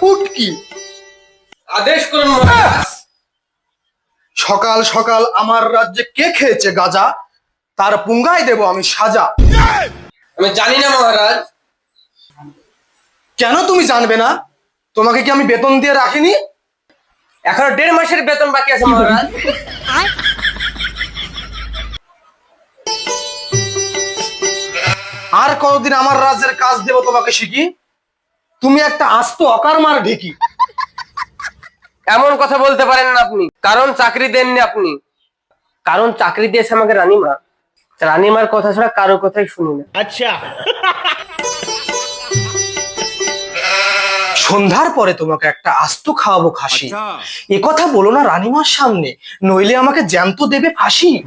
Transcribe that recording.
পুটকি আদেশ করুন সকাল সকাল আমার রাজ্যে কে খেয়েছে গাজা? তার পুঙ্গাই দেব আমি সাজা। আমি জানি না মহারাজ। কেন তুমি জানবে না? তোমাকে কি আমি বেতন দিয়ে রাখিনি? এখনও দেড় মাসের বেতন বাকি আছে মহারাজ। আর কতদিন আমার রাজ্যের কাজ দেব তোমাকে শিখি তুমি একটা আস্ত অকার মার ঢেকি। এমন কথা বলতে পারেন না আপনি। কারণ চাকরি দেননি আপনি। কারণ চাকরি দিয়েছে আমাকে রানীমা। রানীমার কথা ছাড়া কারও কথাই শুনি না। আচ্ছা। সন্ধ্যার পরে তোমাকে একটা আস্ত খাওয়াবো খাসি। এ কথা বলো না রানীমার সামনে নইলে আমাকে জ্যান্ত দেবে ফাঁসি।